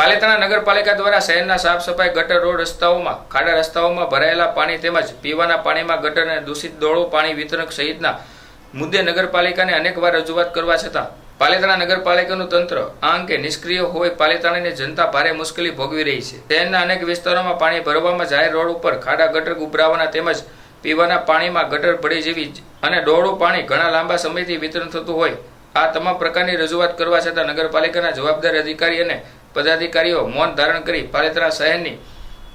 પાલિતાણા નગરપાલિકા દ્વારા શહેરના સાફ સફાઈ ગટર રોડ રસ્તાઓમાં, ખાડા રસ્તાઓમાં ભરાયેલા પાણી તેમજ પીવાના પાણીમાં ગટર અને દૂષિત દોડો પાણી વિતરણ સહિતના મુદ્દે નગરપાલિકાને અનેકવાર રજૂઆત કરવા છતાં, પાલિતાણા નગરપાલિકાનું તંત્ર આ અંગે નિષ્ક્રિય હોય પાલિતાણાની જનતા ભારે મુશ્કેલી ભોગવી રહી છે. શહેરના અનેક વિસ્તારોમાં પાણી ભરવામાં જાહેર રોડ ઉપર ખાડા ગટર ઉભરાવાના તેમજ પીવાના પાણીમાં ગટર પડી જેવી અને ડોળું પાણી ઘણા લાંબા સમયથી વિતરણ થતું હોય, આ તમામ પ્રકારની રજૂઆત કરવા છતાં નગરપાલિકાના જવાબદાર અધિકારી અને પદાધિકારીઓ મૌન ધારણ કરી પાલિતાણા શહેરની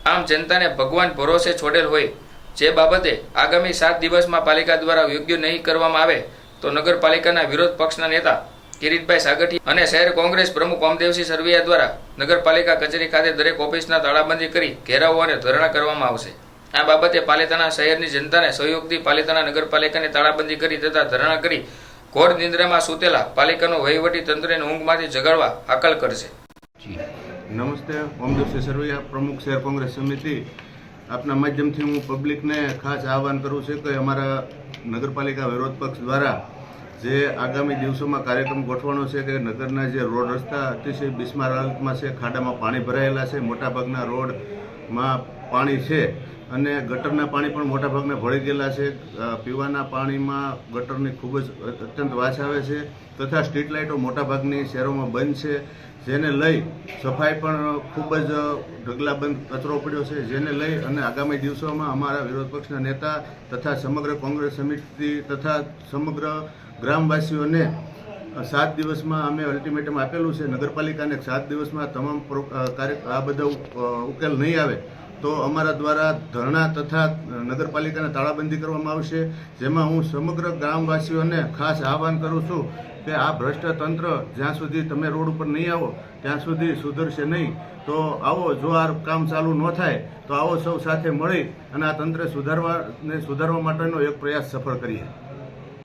આમ જનતાને ભગવાન ભરોસે છોડેલ હોય જે બાબતે આગામી સાત દિવસમાં પાલિકા દ્વારા યોગ્ય નહીં કરવામાં આવે તો નગરપાલિકાના વિરોધ પક્ષના નેતા કિરીટભાઈ સાગઠી અને શહેર કોંગ્રેસ પ્રમુખ ઓમદેવસિંહ સરવૈયા દ્વારા નગરપાલિકા કચેરી ખાતે દરેક ઓફિસના તાળાબંધી કરી ઘેરાવો અને ધરણા કરવામાં આવશે. આ બાબતે પાલિતાના શહેરની જનતાને સહયોગથી પાલિતાના નગરપાલિકાની તાળાબંધી કરી તથા ધરણા કરી ઘોર નિંદ્રામાં સૂતેલા પાલિકાનું વહીવટી તંત્રને ઊંઘમાંથી જગાડવા હાકલ કરશે. નમસ્તે ઓમદેવ સેસરવૈયા પ્રમુખ શહેર કોંગ્રેસ સમિતિ. આપના માધ્યમથી હું પબ્લિકને ખાસ આહવાન કરું છું કે અમારા નગરપાલિકા વિરોધ પક્ષ દ્વારા જે આગામી દિવસોમાં કાર્યક્રમ ગોઠવાનો છે કે નગરના જે રોડ રસ્તા અતિશય બિસ્માર હાલતમાં છે, ખાડામાં પાણી ભરાયેલા છે, મોટાભાગના રોડમાં પાણી છે અને ગટરના પાણી પણ મોટાભાગના ભળી ગયેલા છે. પીવાના પાણીમાં ગટરની ખૂબ જ અત્યંત વાસ આવે છે તથા સ્ટ્રીટ લાઇટો મોટાભાગની શહેરોમાં બંધ છે. જેને લઈ સફાઈ પણ ખૂબ જ ઢગલાબંધ કચરો પડ્યો છે. જેને લઈ અને આગામી દિવસોમાં અમારા વિરોધ પક્ષના નેતા તથા સમગ્ર કોંગ્રેસ સમિતિ તથા સમગ્ર ગ્રામવાસીઓને સાત દિવસમાં અમે અલ્ટિમેટમ આપેલું છે. નગરપાલિકાને સાત દિવસમાં તમામ આ બધા ઉકેલ નહીં આવે તો અમારા દ્વારા ધરણા તથા નગરપાલિકાને તાળાબંધી કરવામાં આવશે, જેમાં હું સમગ્ર ગ્રામવાસીઓને ખાસ આહવાન કરું છું કે આ ભ્રષ્ટ તંત્ર જ્યાં સુધી તમે રોડ ઉપર નહીં આવો, ત્યાં સુધી સુધરશે નહીં. તો આવો, જો આ કામ ચાલુ ન થાય, તો આવો સૌ સાથે મળી અને આ તંત્ર સુધારવાને સુધારવા માટેનો એક પ્રયાસ સફળ કરીએ.